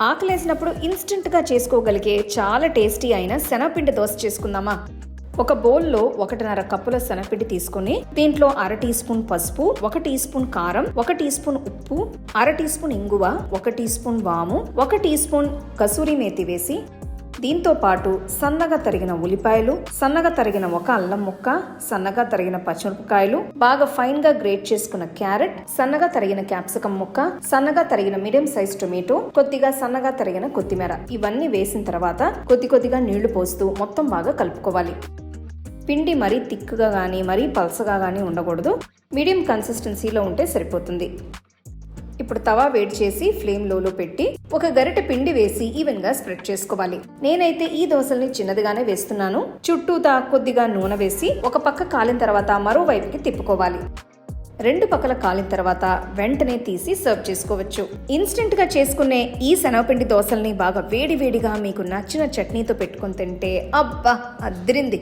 ఆకలేసినప్పుడు ఇన్స్టెంట్గా చేసుకోగలిగే చాలా టేస్టీ అయిన శనగపిండి దోశ చేసుకుందామా? ఒక బౌల్లో ఒకటిన్నర కప్పుల శనగపిండి తీసుకొని దీంట్లో అర టీ స్పూన్ పసుపు ఒక టీ స్పూన్ కారం ఒక టీ స్పూన్ ఉప్పు అర టీ స్పూన్ ఇంగువ ఒక టీ స్పూన్ వాము ఒక టీ స్పూన్ కసూరి మేతి వేసి దీంతో పాటు సన్నగా తరిగిన ఉల్లిపాయలు సన్నగా తరిగిన ఒక అల్లం ముక్క సన్నగా తరిగిన పచ్చిమిరపకాయలు బాగా ఫైన్గా గ్రేట్ చేసుకున్న క్యారెట్ సన్నగా తరిగిన క్యాప్సికం ముక్క సన్నగా తరిగిన మీడియం సైజ్ టొమాటో కొద్దిగా సన్నగా తరిగిన కొత్తిమీర. ఇవన్నీ వేసిన తర్వాత కొద్ది కొద్దిగా నీళ్ళు పోస్తూ మొత్తం బాగా కలుపుకోవాలి. పిండి మరీ తిక్కుగా కానీ మరీ పలసగా కానీ ఉండకూడదు. మీడియం కన్సిస్టెన్సీలో ఉంటే సరిపోతుంది. ఇప్పుడు తవా వేడి చేసి ఫ్లేమ్ లోలో పెట్టి ఒక గరిటె పిండి వేసి ఈవెన్గా స్ప్రెడ్ చేసుకోవాలి. నేనైతే ఈ దోశల్ని చిన్నదిగానే వేస్తున్నాను. చుట్టూతా కొద్దిగా నూనె వేసి ఒక పక్క కాలిన తర్వాత మరోవైపుకి తిప్పుకోవాలి. రెండు పక్కల కాలిన తర్వాత వెంటనే తీసి సర్వ్ చేసుకోవచ్చు. ఇన్స్టెంట్గా చేసుకునే ఈ శనగపిండి దోశల్ని బాగా వేడి వేడిగా మీకు నచ్చిన చట్నీతో పెట్టుకొని తింటే అబ్బా అద్రింది.